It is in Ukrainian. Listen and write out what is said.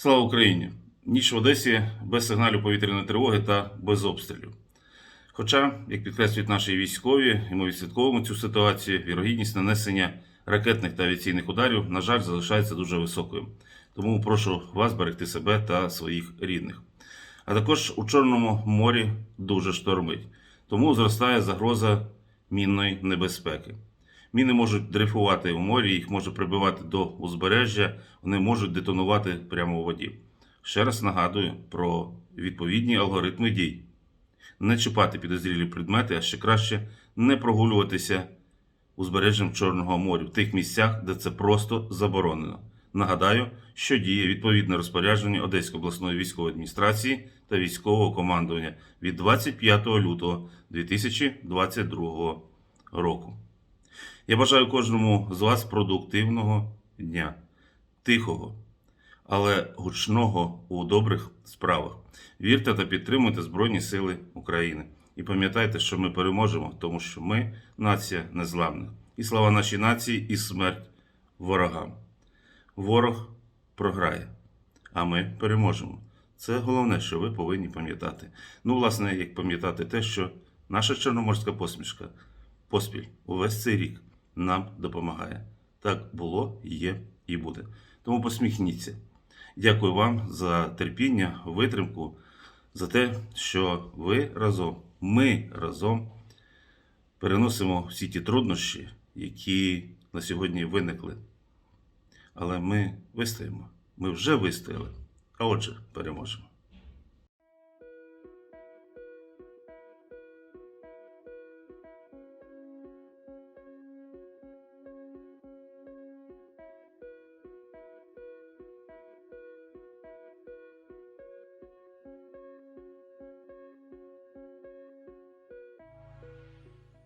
Слава Україні! Ніч в Одесі без сигналів повітряної тривоги та без обстрілів. Хоча, як підкреслюють наші військові, і ми відслідковуємо цю ситуацію, вірогідність нанесення ракетних та авіаційних ударів, на жаль, залишається дуже високою. Тому прошу вас берегти себе та своїх рідних. А також у Чорному морі дуже штормить, тому зростає загроза мінної небезпеки. Міни можуть дрейфувати у морі, їх може прибивати до узбережжя, вони можуть детонувати прямо у воді. Ще раз нагадую про відповідні алгоритми дій. Не чіпати підозрілі предмети, а ще краще не прогулюватися узбережжям Чорного моря в тих місцях, де це просто заборонено. Нагадаю, що діє відповідне розпорядження Одеської обласної військової адміністрації та військового командування від 25 лютого 2022 року. Я бажаю кожному з вас продуктивного дня, тихого, але гучного у добрих справах. Вірте та підтримуйте Збройні Сили України. І пам'ятайте, що ми переможемо, тому що ми нація незламна. І слава нашій нації, і смерть ворогам. Ворог програє, а ми переможемо. Це головне, що ви повинні пам'ятати. Ну, власне, як пам'ятати те, що наша чорноморська посмішка, поспіль увесь цей рік нам допомагає. Так було, є і буде. Тому посміхніться. Дякую вам за терпіння, витримку, за те, що ви разом, ми разом переносимо всі ті труднощі, які на сьогодні виникли. Але ми вистоїмо. Ми вже вистояли, а отже, переможемо.